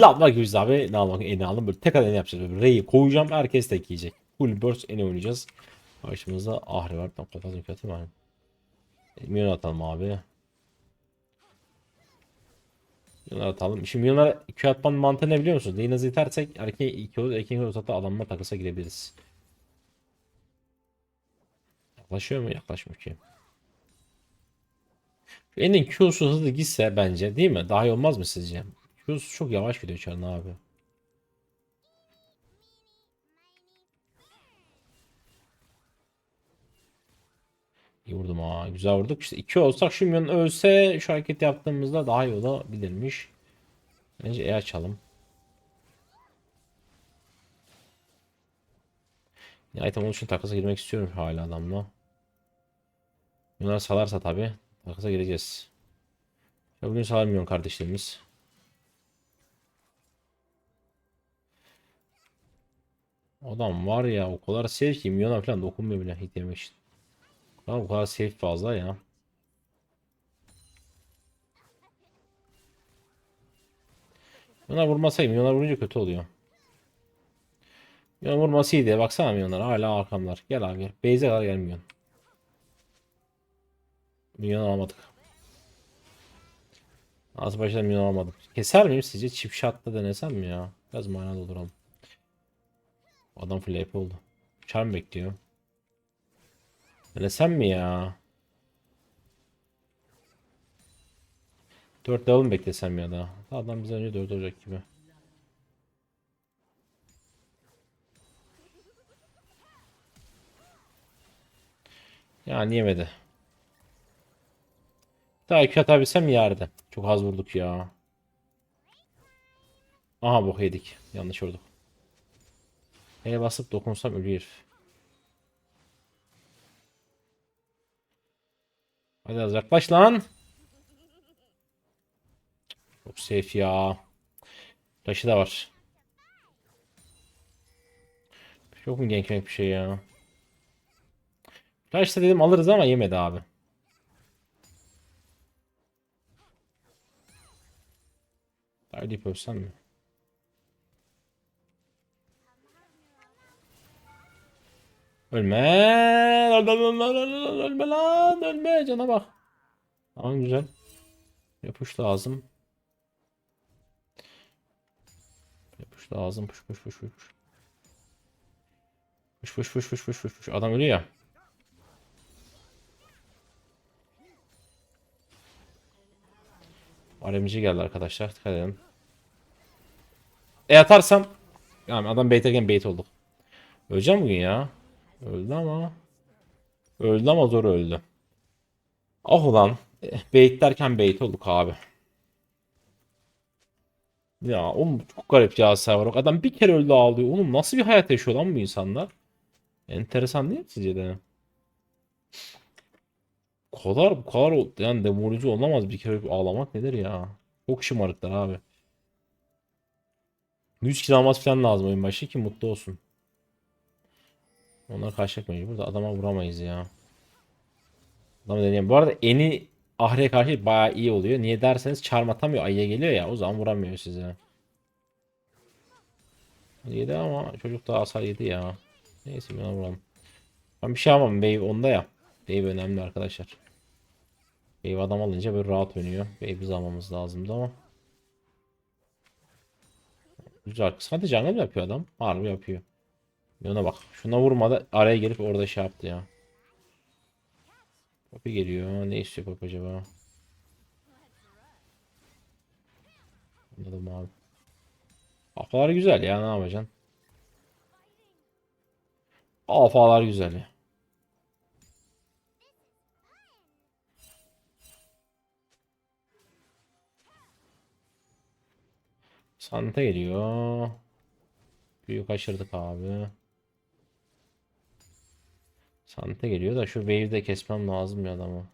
Lamla gibiyiz abi. Ne almak en aldım böyle tek adayını yapacağız. Böyle R'yi koyacağım herkes tek yiyecek. Full burst en oynayacağız. Karşımızda Ahri var. Tam kafasını kötü mü? Milyon atalım abi. Milyon atalım. Şimdi milyonlara 2 atmanın mantığı ne biliyor musunuz? Neyi nasıl itersek erkeğe 2 olur. Erkeğin uzatı adamla takısa girebiliriz. Yaklaşıyor mu? Yaklaşmıyor ki. Şu Enin Q'su hızlı gitse bence değil mi? Daha iyi olmaz mı sizce? Q'su çok yavaş gidiyor Çarın abi. İyi vurdum ha. Güzel vurduk. İşte 2 olsak şu milyon ölse şu hareket yaptığımızda daha iyi olabilirmiş. Bence E açalım. Ya item için takasa girmek istiyorum hala adamla. Bunlar salarsa tabi takasa gireceğiz. Ya bugün salamıyor kardeşlerimiz. Adam var ya o kadar safe ki milyona falan dokunmuyor bile hit yemek için. Lan o kadar safe fazla ya. Milyona vurmasaydı milyona vurunca kötü oluyor. Milyon vurması iyiydi. Baksana milyonlar hala arkamlar. Gel abi gel. Base'e kadar gelmiyor. Milyon almadık. Az başta milyon almadım. Keser miyim sizce? Çift shot'ta denesem mi ya? Biraz mana dolduralım. Adam full oldu. Charm bekliyor. Denesem mi ya? 4 level mi beklesem ya da? Adam bizden önce 4 olacak gibi. Yani yemedi. Daha iki atabilsem yerdi. Çok az vurduk ya. Aha bok yedik. Yanlış vurduk. E'ye basıp dokunsam ölü. Hadi az yaklaş lan. Çok safe ya. Flash'ı da var. Yok mu gank bir şey ya? Flash'ta dedim alırız ama yemedi abi. Haydi ölsem mi? Ölme. Ölme, ölme, ölme, lan. Ölme cana bak. Tamam güzel. Yapış lazım. Yapış lazım. Puş puş puş puş. Puş puş puş puş puş puş puş. Adam ölüyor ya. RMG geldi arkadaşlar. Dikkat edin. E atarsam yani adam baiterken bait olduk. Öleceğim bugün ya. Öldü ama. Öldü ama zor öldü. Ah ulan. Bait derken bait olduk abi. Ya oğlum çok garip ya server. Adam bir kere öldü ağlıyor. Oğlum nasıl bir hayat yaşıyor lan bu insanlar? Enteresan değil mi sizce de? Bu kadar bu kadar yani demoralize olamaz bir kere ağlamak nedir ya? Çok şımarıklar abi. 100 kill alması falan lazım oyun başı ki mutlu olsun. Onlar karşılaşmak mecbur da adama vuramayız ya. Adam deneyelim. Bu arada eni Ahri'ye karşı bayağı iyi oluyor. Niye derseniz çarm atamıyor ayıya geliyor ya o zaman vuramıyor size. Yedi ama çocuk da hasar yedi ya. Neyse ben vuralım. Ben bir şey yapamam. Wave onda ya. Wave önemli arkadaşlar. Wave adam alınca böyle rahat oynuyor. Wave biz almamız lazımdı ama. Güzel. Hadi jungle yapıyor adam? Harbi yapıyor. Yana bak. Şuna vurmadı. Araya gelip orada şey yaptı ya. Poppy geliyor. Ne istiyor Poppy acaba? Anladım abi. Kafalar güzel ya. Ne yapacaksın? Alfalar güzel ya. Santa geliyor. Büyük kaçırdık abi. Santa geliyor da şu wave'i de kesmem lazım ya adamı.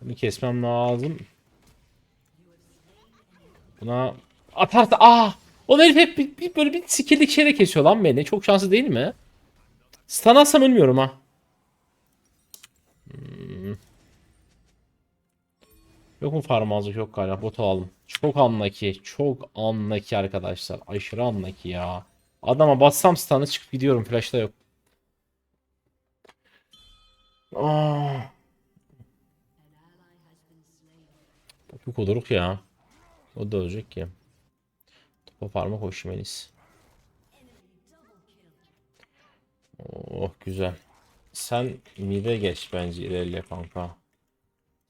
Bunu kesmem lazım. Buna atarsa ah! O herif hep bir, bir böyle bir skill'lik şeyle kesiyor lan beni. Çok şanslı değil mi? Stun alsam ölmüyorum ha. Yok mu farmazlık yok galiba bot alalım. Çok anlaki. Çok anlaki arkadaşlar. Aşırı anlaki ya. Adama bassam stun'ı çıkıp gidiyorum. Flash'ta yok. Aa. Çok oluruk ya. O da ölecek ki. Topa en iyisi. Oh güzel. Sen mide geç bence ilerle kanka.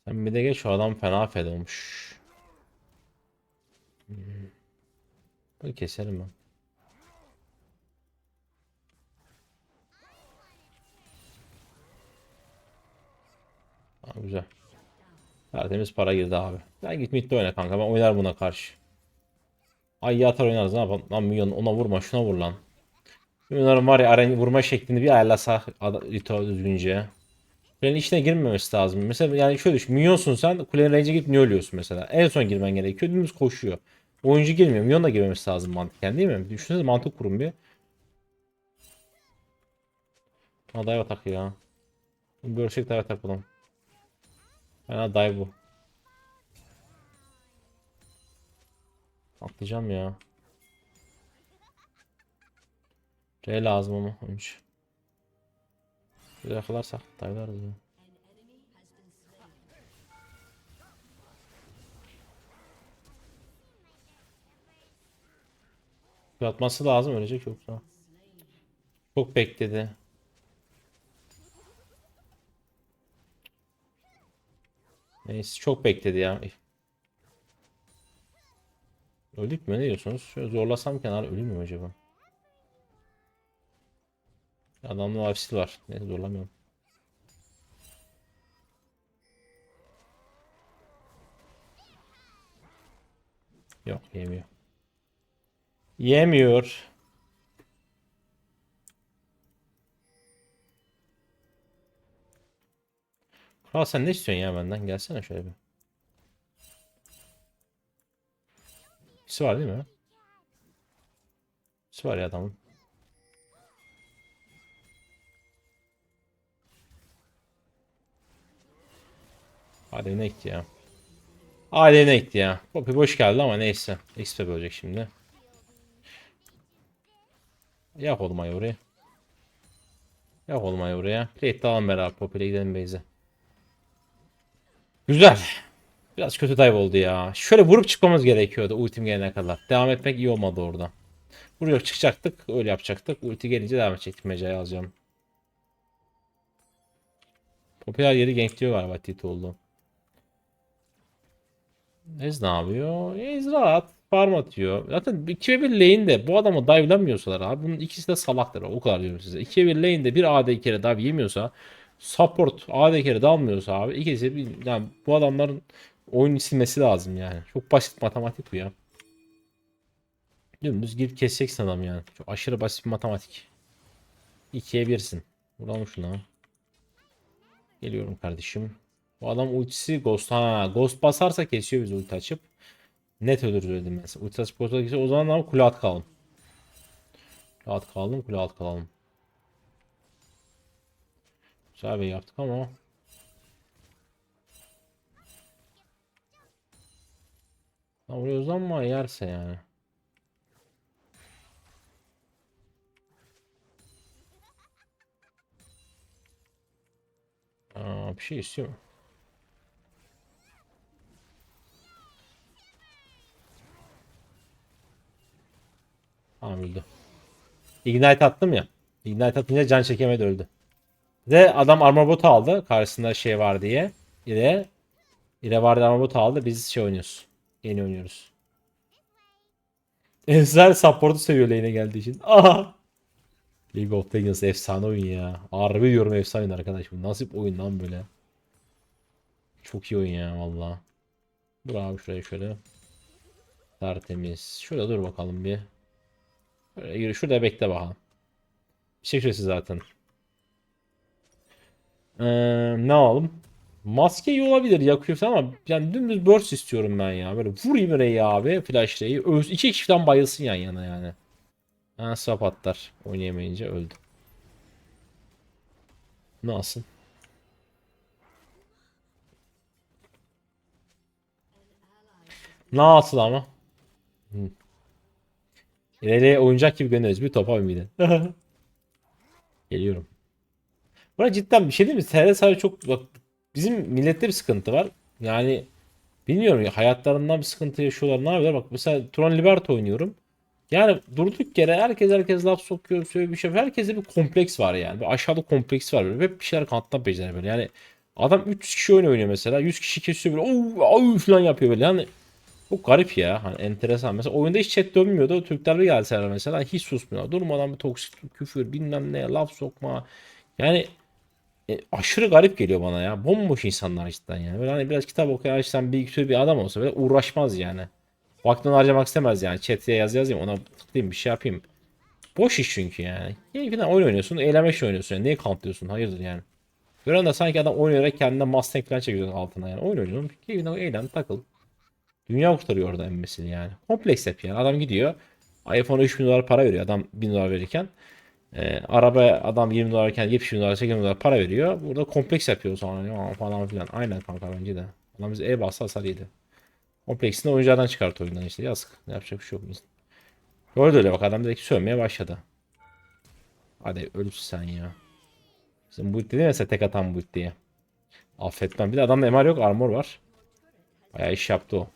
Sen mide geç o adam fena fed olmuş. Hmm. Bunu keserim ben. Ha, güzel. Tertemiz para girdi abi. Ben git midde oyna kanka. Ben oynar buna karşı. Ay atar oynarız ne yapalım. Lan milyon ona vurma şuna vur lan. Milyonların var ya aren vurma şeklini bir ayarlasa Rito düzgünce. Kulenin içine girmemesi lazım. Mesela yani şöyle düşün. Minyonsun sen kulenin range'e gidip niye ölüyorsun mesela? En son girmen gerekiyor. Dümdüz koşuyor. Oyuncu girmiyor. Minyon da girmemesi lazım mantıken değil mi? Düşünsenize mantık kurun bir. Ha dive atak ya. Görsek dive atak bulalım. Fena dive bu. Atlayacağım ya. R lazım ama önce. Yakalarsak dive'larız ya. Yatması lazım ölecek yoksa. Çok bekledi. Neyse çok bekledi ya. Öldük mü ne diyorsunuz? Şöyle zorlasam kenar ölür mü acaba? Adamın hapsi var. Neyse zorlamıyorum. Yok yemiyor. Yemiyor. Kral sen ne istiyorsun ya benden? Gelsene şöyle bir. İkisi var değil mi? İkisi var ya adamın. Hadi ne gitti ya. Hadi ne gitti ya. Poppy boş geldi ama neyse. XP bölecek şimdi. Yak olmayı oraya. Yak olmayı oraya. Plate alalım beraber Poppy'le gidelim base'e. Güzel. Biraz kötü dive oldu ya. Şöyle vurup çıkmamız gerekiyordu ultim gelene kadar. Devam etmek iyi olmadı orada. Vuruyor çıkacaktık. Öyle yapacaktık. Ulti gelince devam edecektik. Mecayı alacağım. Popüler yeri gankliyor galiba Tito oldu. Ez ne yapıyor? Ez rahat. Farm atıyor. Zaten 2 ve 1 lane'de bu adamı dive'lamıyorsalar abi bunun ikisi de salaktır. O kadar diyorum size. 2 ve 1 lane'de bir AD kere dive yemiyorsa support AD kere dalmıyorsa abi ikisi bir, yani bu adamların oyun silmesi lazım yani. Çok basit matematik bu ya. Dümdüz girip keseceksin adam yani. Çok aşırı basit bir matematik. 2'ye 1'sin. Vuralım şuna. Geliyorum kardeşim. Bu adam ultisi Ghost. Ha, Ghost basarsa kesiyor biz ulti açıp. Net ölürüz dedim mesela. Ulti açıp Ghost kesiyor. O zaman ama kule at kalalım. Kule at kalalım. Kule at kalalım. Güzel bir yaptık ama. Ha, oraya uzanma yerse yani. Aa, bir şey istiyor mu? Tamam öldü. Ignite attım ya. Ignite atınca can çekemedi öldü. Ve adam armor botu aldı. Karşısında şey var diye. İre. İre vardı armor botu aldı. Biz şey oynuyoruz. Yeni oynuyoruz. Ezreal support'u seviyor lane'e geldiği için. Aha. League of Legends efsane oyun ya. Harbi diyorum efsane oyun arkadaş. Bu nasıl bir oyun lan böyle. Çok iyi oyun ya valla. Dur abi şuraya şöyle. Tertemiz. Şurada dur bakalım bir. Yürü şurada bekle bakalım. Bir şey zaten. Ee, ne alalım? Maske iyi olabilir falan ama yani dümdüz burst istiyorum ben ya. Böyle vurayım Rey'i abi flash Rey'i. Öz, iki kişiden bayılsın yan yana yani. Ha swap atlar. Oynayamayınca öldü. Ne alsın ama? İleriye oyuncak gibi gönderiyoruz. Bir topa bir de. Geliyorum. Buna cidden bir şey değil mi? TR sadece çok bak bizim millette bir sıkıntı var. Yani bilmiyorum ya hayatlarından bir sıkıntı yaşıyorlar. Ne yapıyorlar? Bak mesela Tron Liberty oynuyorum. Yani durduk yere herkes herkes laf sokuyor, söylüyor bir şey. Herkeste bir kompleks var yani. Bir aşağılık kompleks var böyle. Hep bir şeyler kanattan beceriyor böyle. Yani adam 300 kişi oyun oynuyor mesela. 100 kişi kesiyor böyle. Oo, falan yapıyor böyle. Yani çok garip ya. Hani enteresan. Mesela oyunda hiç chat dönmüyordu. Türkler bir gelseler mesela hiç susmuyor. Durmadan bir toksik küfür bilmem ne laf sokma. Yani e, aşırı garip geliyor bana ya. Bomboş insanlar cidden yani. Böyle hani biraz kitap okuyan açsan bir tür bir adam olsa böyle uğraşmaz yani. Vaktini harcamak istemez yani. Chat'e yaz yazayım ona tıklayayım bir şey yapayım. Boş iş çünkü yani. Keyfinden oyun oynuyorsun. Eğlenmek için oynuyorsun. Yani. Neyi kanıtlıyorsun? Hayırdır yani. Gören de sanki adam oynayarak kendine Mustang falan çekiyor altına yani. Oyun oynuyorsun. Keyfinden eğlen takıl. Dünya kurtarıyor orada emmesini yani. Kompleks hep yani. Adam gidiyor. iPhone'a 3000 dolar para veriyor adam 1000 dolar verirken. E, araba adam 20 dolar verirken 70 bin dolar 80 bin dolar para veriyor. Burada kompleks yapıyor sonra ya falan filan. Aynen kanka bence de. Adam bize e bassa hasar yedi. Kompleksini oyunculardan çıkart oyundan işte yazık. Ne yapacak bir şey yok. Gördü öyle bak adam direkt sövmeye başladı. Hadi ölürsün sen ya. Bizim bu dedi mesela tek atan bu diye. Affetmem. Bir de adamda MR yok armor var. Bayağı iş yaptı o.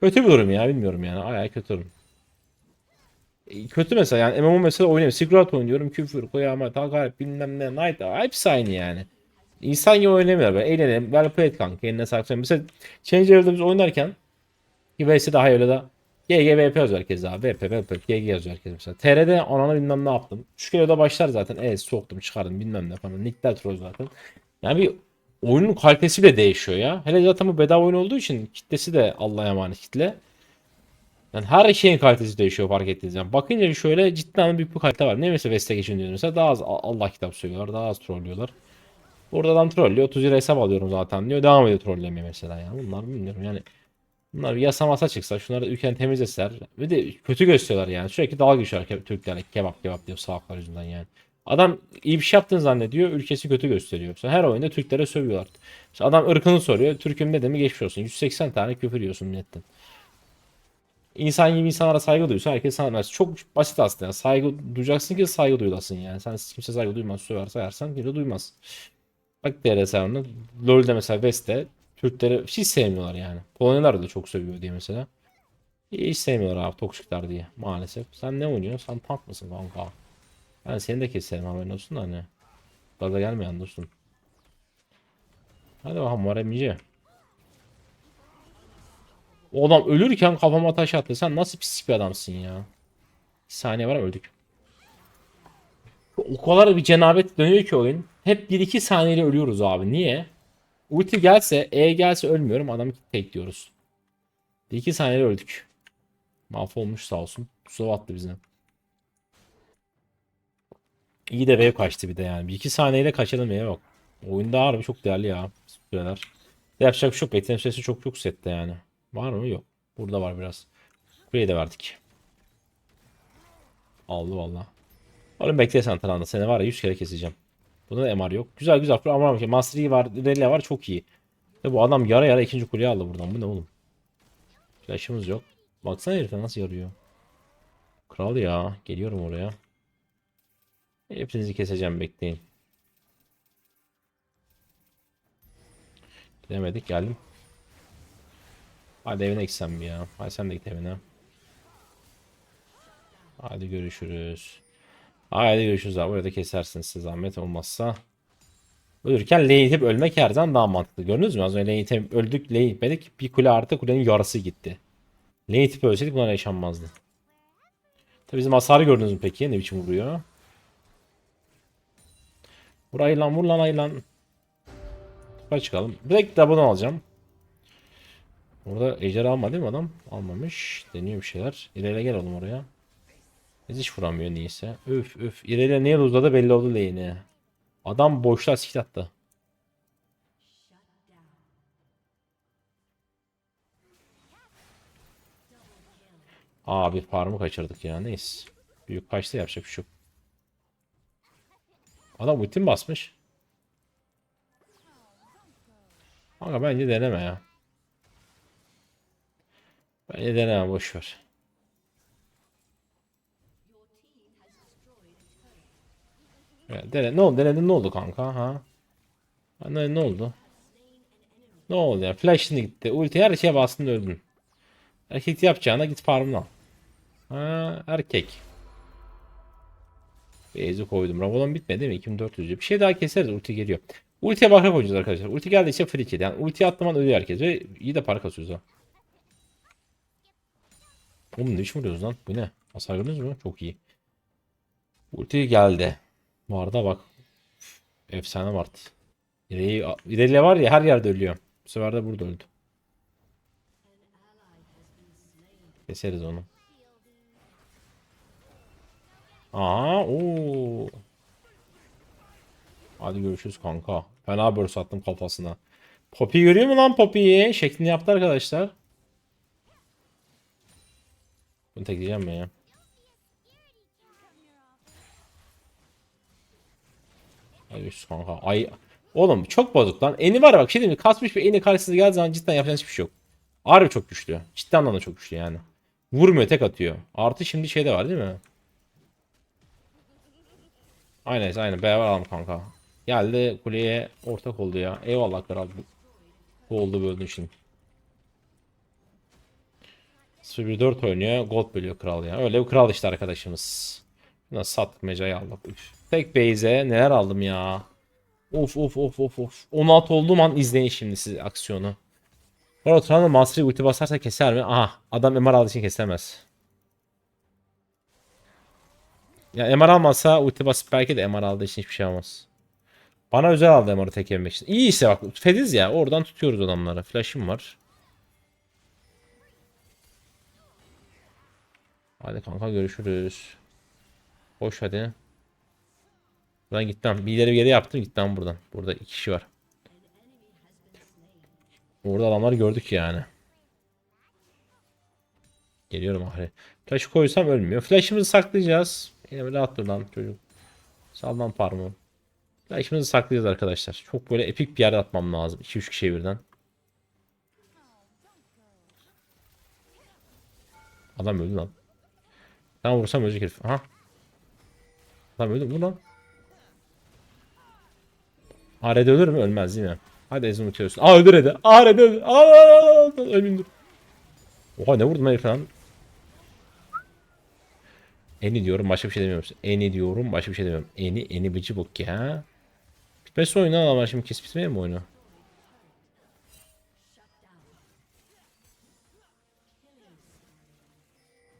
Kötü bir durum ya bilmiyorum yani. Ayağı kötü durum. E, Kötü mesela yani MMO mesela oynuyorum. Sigrat oynuyorum. Küfür, kıyamet, hakaret bilmem ne. Night hepsi aynı yani. İnsan gibi oynamıyor böyle. Eğlenelim. Well played kanka. Eline sağlık. Mesela Changer'da biz oynarken ki VS daha öyle de GG VP yazıyor herkes abi. VP VP GG yazıyor herkes mesela. TR'de ananı bilmem ne yaptım. Şu kere de başlar zaten. E soktum çıkardım bilmem ne falan. Nickler troll zaten. Yani bir oyunun kalitesi bile değişiyor ya. Hele zaten bu bedava oyun olduğu için kitlesi de Allah'a emanet kitle. Yani her şeyin kalitesi değişiyor fark ettiğiniz zaman. Bakınca şöyle cidden büyük bir kalite var. Ne mesela Veste geçin diyor mesela daha az Allah kitap söylüyorlar. Daha az trollüyorlar. Burada adam trollüyor. 30 lira hesap alıyorum zaten diyor. Devam ediyor trollemeye mesela ya. Bunlar bilmiyorum yani. Bunlar bir yasa masa çıksa şunları da ülkenin temizleseler. Ve de kötü gösteriyorlar yani. Sürekli dalga geçiyorlar Türklerle kebap kebap diyor salaklar yüzünden yani. Adam iyi bir şey yaptığını zannediyor. Ülkesi kötü gösteriyor. Mesela her oyunda Türklere sövüyorlar. Mesela adam ırkını soruyor. Türk'üm ne demek geçmiş olsun. 180 tane küfür yiyorsun milletten. İnsan gibi insanlara saygı duysa herkes sana versin. Çok basit aslında. Saygı duyacaksın ki saygı duyulasın yani. Sen kimse saygı duymaz, söver sayarsan kimse duymaz. Bak DRS onu. LoL'de mesela West'te Türkleri hiç sevmiyorlar yani. Polonyalar da çok seviyor diye mesela. Hiç sevmiyorlar abi toksikler diye maalesef. Sen ne oynuyorsun? Sen tank mısın kanka? Ben seni de keserim haberin olsun da hani. Gaza gelmeyen dostum. Hadi bakalım var emici. O adam ölürken kafama taş attı. Sen nasıl pis bir adamsın ya. Bir saniye var öldük. O kadar bir cenabet dönüyor ki oyun. Hep 1-2 saniyede ölüyoruz abi. Niye? Ulti gelse, E gelse ölmüyorum. Adamı tek diyoruz. 1-2 saniyede öldük. Mahvolmuş sağ olsun. Pusu attı bize. İyi de wave kaçtı bir de yani. 1-2 saniyeyle kaçalım ya yok. Oyunda harbi çok değerli ya. Süreler. Yapacak bir şey yok. Bekleme süresi çok çok sette yani. Var mı? Yok. Burada var biraz. Kuleyi de verdik. Aldı valla. Oğlum bekle sen Tranda. Seni var ya 100 kere keseceğim. Bunda da MR yok. Güzel güzel. Ama Master Yi var. Rella var. Çok iyi. Ya bu adam yara yara ikinci kuleyi aldı buradan. Bu ne oğlum? Flash'ımız yok. Baksana herife nasıl yarıyor. Kral ya. Geliyorum oraya. Hepinizi keseceğim bekleyin. Gidemedik geldim. Hadi evine gitsem ya. Hadi sen de git evine. Hadi görüşürüz. Hadi görüşürüz abi. Burada kesersiniz size zahmet olmazsa. Ölürken lane itip ölmek her zaman daha mantıklı. Gördünüz mü? Az önce lane öldük, lane itmedik. Bir kule artı kulenin yarısı gitti. Lane itip ölseydik bunlar yaşanmazdı. Tabi bizim hasarı gördünüz mü peki? Ne biçim vuruyor? Vur ay lan vur lan ay lan. Yukarı çıkalım. Direkt double alacağım. Orada ejder almadı değil mi adam? Almamış. Deniyor bir şeyler. İleri gel oğlum oraya. Biz hiç vuramıyor neyse. Öf öf. İleri niye uzadı belli oldu lane'i. Adam boşluğa sikit attı. Abi farmı kaçırdık ya neyse. Büyük kaçta yapacak bir şey yok. Adam ulti mi basmış? Kanka bence deneme ya. Bence deneme boş ver. Ya, dene, ne oldu? Denedin ne oldu kanka? Ha? Ne, ne oldu? Ne oldu ya? Flash'ın gitti. Ulti her şeye bastın öldün. Erkek yapacağına git farmına. al. Ha, erkek. Beyzi koydum. Ravolon bitmedi değil mi? 2400. Bir şey daha keseriz. Ulti geliyor. Ultiye bakarak oynayacağız arkadaşlar. Ulti geldiyse free kill. Yani ulti atlaman ölüyor herkes. Ve iyi de para kasıyoruz ha. Oğlum ne biçim vuruyoruz lan? Bu ne? Hasar gördünüz mü? Çok iyi. Ulti geldi. Bu arada bak. Efsane Mart. İreyi, var ya her yerde ölüyor. Bu sefer de burada öldü. Keseriz onu. Aa, oo. Hadi görüşürüz kanka. Fena burst attım kafasına. Poppy görüyor mu lan Poppy'yi? Şeklini yaptı arkadaşlar. Bunu tekleyeceğim ben ya. Hadi görüşürüz kanka. Ay. Oğlum çok bozuk lan. Eni var bak şey diyeyim? Kasmış bir eni karşısına geldiği zaman cidden yapacağınız hiçbir şey yok. Harbi çok güçlü. Cidden anlamda çok güçlü yani. Vurmuyor tek atıyor. Artı şimdi şey de var değil mi? Aynen aynen beraber alalım kanka. Geldi kuleye ortak oldu ya. Eyvallah kral. Bu oldu böldün şimdi. 0-4 oynuyor. Gold bölüyor kral ya. Öyle bir kral işte arkadaşımız. Nasıl sattık mecayı aldık. Üf. Tek base'e neler aldım ya. Of of of of of. 16 olduğum an izleyin şimdi siz aksiyonu. Sonra Trundle Mastery ulti basarsa keser mi? Aha adam MR aldığı için kesemez. Ya MR almasa ulti belki de MR aldığı için hiçbir şey olmaz. Bana özel aldı MR'ı tek yemek için. İyi ise bak Fediz ya oradan tutuyoruz adamları. Flash'ım var. Hadi kanka görüşürüz. Hoş hadi. Buradan gittim. Bir ileri bir geri yaptım gittim buradan. Burada iki kişi var. Orada adamları gördük yani. Geliyorum ahri. Flash'ı koysam ölmüyor. Flash'ımızı saklayacağız. Yine böyle dur lan çocuk. Salman parmağım. Flash'ımızı saklayacağız arkadaşlar. Çok böyle epik bir yere atmam lazım. 2-3 kişiye birden. Adam öldü lan. Ben vursam ölecek herif. Aha. Adam öldü mü lan? Arede ölür mü? Ölmez mi? Hadi Ezin uçuyorsun. Aa öldür Ede. Aa Ede öldü. Aa, dur. Oha ne vurdum herif lan? Eni diyorum başka bir şey demiyorum. Eni diyorum başka bir şey demiyorum. Eni eni bıcı bok ya. Bitmesi oyunu ama şimdi kes bitmeye mi oyunu?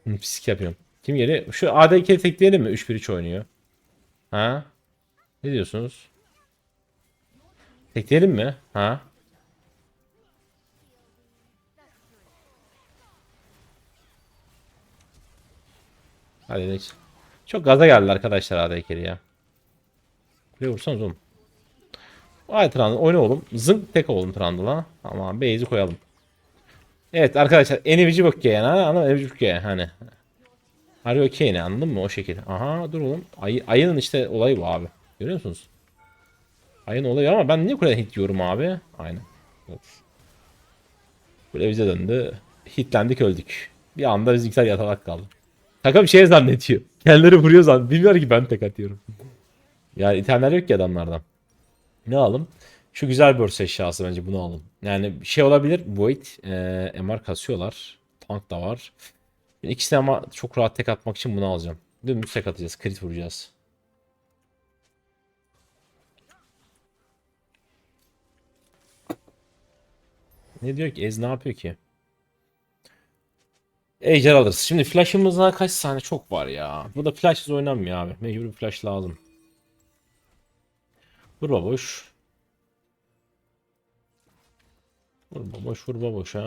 Pislik yapıyorum. Kim geri? Şu ADK tekleyelim mi? 3-1-3 oynuyor. Ha? Ne diyorsunuz? Tekleyelim mi? Ha? Hadi neyse. Çok gaza geldi arkadaşlar ADK'li ya. Buraya vursanız oğlum. Ay Trundle oyna oğlum. Zınk tek oğlum Trundle'a. Tamam base'i koyalım. Evet arkadaşlar enivici bok yani anladın mı? Yani hani. Harbi okey ne anladın mı o şekilde. Aha dur oğlum. Ay, ayının işte olayı bu abi. Görüyor musunuz? Ayın olayı ama ben niye kuleden hit diyorum abi? Aynen. Of. Kule bize döndü. Hitlendik öldük. Bir anda bizimkiler yatalak kaldı. Takım şey zannediyor. Kendileri vuruyor zannediyor. Bilmiyor ki ben tek atıyorum. Yani itemler yok ki adamlardan. Ne alalım? Şu güzel burst eşyası bence bunu alın. Yani şey olabilir. Void. E, MR kasıyorlar. Tank da var. İkisini ama çok rahat tek atmak için bunu alacağım. Dümdüz tek atacağız. Crit vuracağız. Ne diyor ki? Ez ne yapıyor ki? Ejder alırız. Şimdi flash'ımızda kaç saniye çok var ya. Burada flash'sız oynanmıyor abi. Mecbur bir flash lazım. Vur baboş. Vur baboş vur baboş ha.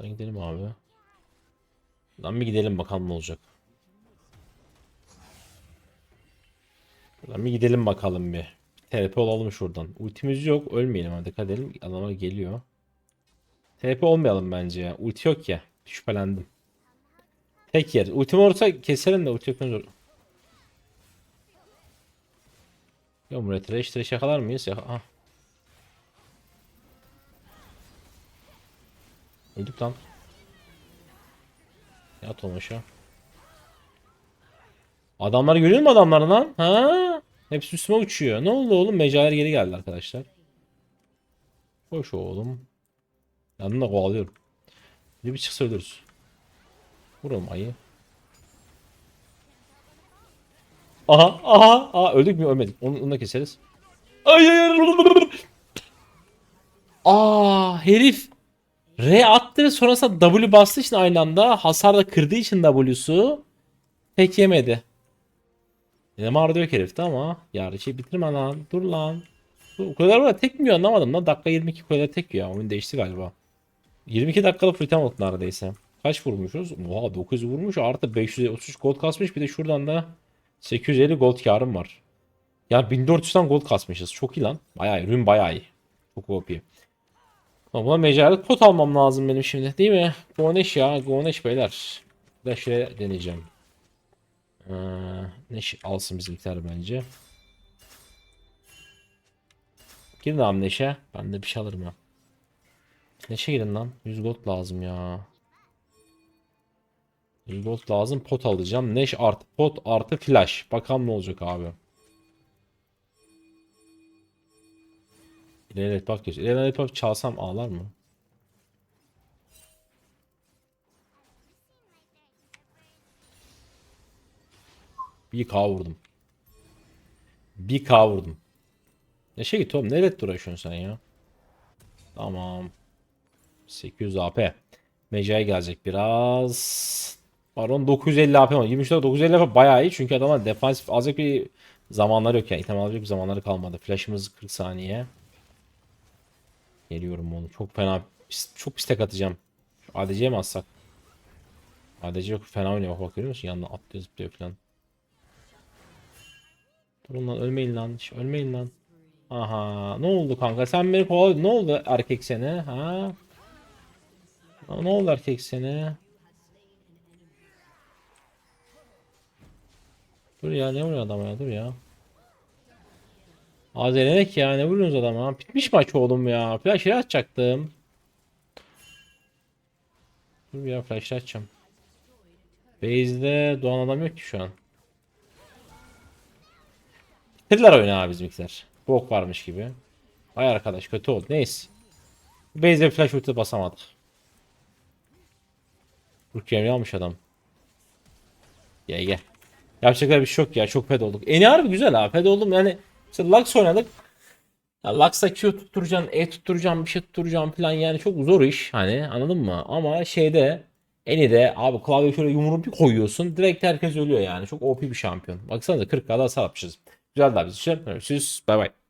Lan gidelim abi. Lan bir gidelim bakalım ne olacak. Lan bir gidelim bakalım bir. TP olalım şuradan. Ultimiz yok. Ölmeyelim hadi. Dikkat edelim. Adamlar geliyor. TP olmayalım bence ya. Ulti yok ya. Şüphelendim. Tek yer. Ultim olursa keselim de ulti zor. Yok buraya trash trash yakalar mıyız? Yaka ah. Öldük lan. Yat oğlum aşağı. Adamları görüyor musun adamları lan? Ha? Hepsi üstüme uçuyor. Ne oldu oğlum? Mecaler geri geldi arkadaşlar. Koş oğlum. Yanında kovalıyorum. Bir bir çıksa ölürüz. Vuralım ayı. Aha aha aha öldük mü ölmedik. Onu, onu da keseriz. Ay ay ay. Aa herif R attı ve sonrasında W bastığı için aynı anda hasar da kırdığı için W'su tek yemedi. Ne mardı yok herifte ama yarışı bitirme lan. Dur lan. Bu kuleler ya tek mi anlamadım lan. Dakika 22 kuleler tek yiyor. Oyun değişti galiba. 22 dakikalık free time oldu neredeyse. Kaç vurmuşuz? Oha 9 vurmuş artı 533 gold kasmış. Bir de şuradan da 850 gold karım var. Ya 1400'den gold kasmışız. Çok iyi lan. Bayağı iyi. Rün bayağı iyi. Çok OP. Ama mecralık pot almam lazım benim şimdi değil mi? Goneş ya. Goneş beyler. Bir de şöyle deneyeceğim. Ee, Neş alsın bizimkiler bence. Girin abi Neşe. Ben de bir şey alırım ya. Neşe girin lan. 100 gold lazım ya. 100 gold lazım. Pot alacağım. Neş artı pot artı flash. Bakalım ne olacak abi. İlerlet bak göz. İlerlet bak çalsam ağlar mı? Bir K vurdum. Bir K vurdum. Ne şey git oğlum nerede uğraşıyorsun sen ya? Tamam. 800 AP. Mecai gelecek biraz. Baron 950 AP var. 23'te 950 AP bayağı iyi çünkü adamlar defansif alacak bir zamanları yok yani. İtem alacak bir zamanları kalmadı. Flash'ımız 40 saniye. Geliyorum oğlum. Çok fena çok pistek atacağım. Şu ADC'ye mi atsak? ADC yok fena oynuyor bak bak görüyor musun? Yanına atlıyor zıplıyor falan. Durun lan ölmeyin lan. Şş, ölmeyin lan. Aha ne oldu kanka sen beni kovaladın. Ne oldu erkek seni ha? Ne oldu erkek seni? Dur ya ne vuruyor adam ya dur ya. Az denedik ya ne vuruyorsunuz adama? Bitmiş maç oğlum ya. Flash'ı açacaktım. Dur ya flash'ı açacağım. Base'de doğan adam yok ki şu an. Bitirdiler oyunu abi bizimkiler. Bok varmış gibi. Vay arkadaş kötü oldu. Neyse. Base'de flash ulti basamadık. Rukiye'mi almış adam. Gel gel. Yapacaklar bir şey yok ya. Çok fed olduk. Eni harbi güzel abi. Fed oldum yani. İşte Lux oynadık. Ya Lux'ta Q tutturacaksın, E tutturacaksın, bir şey tutturacaksın falan yani çok zor iş hani anladın mı? Ama şeyde Eni de abi klavye şöyle yumruğu bir koyuyorsun direkt herkes ölüyor yani. Çok OP bir şampiyon. Baksanıza 40 kadar hasar atmışız. Güzel daha biz için. Görüşürüz. Bay bay.